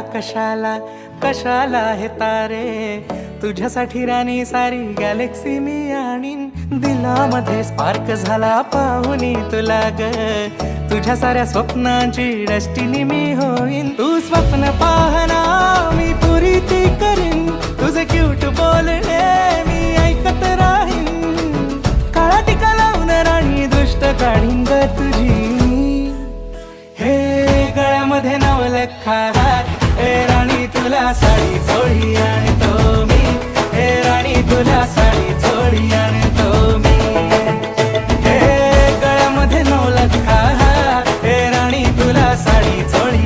कशाला कशाला हे तारे? तुझ्यासाठी राणी सारी गॅलेक्सी मी आणीन. दिलामध्ये स्पार्क झाला पाहुनी तुला ग. तुझ्या साऱ्या स्वप्नांची डस्टिनी मी होईन. तू स्वप्न पाहना मी पुरी ती करीन. तुझे क्यूट बोलणे मी ऐकत राहीन. काळा टिका लावून राणी दुष्ट काढीन ग तुझी. हे गळ्यामध्ये नवलखा हे राणी तुला साडी चोळी आणतो मी. हे राणी तुला साडी चोळी आणतो मी. हे गळ्यामध्ये नवलत खा हे राणी तुला साडी चोळी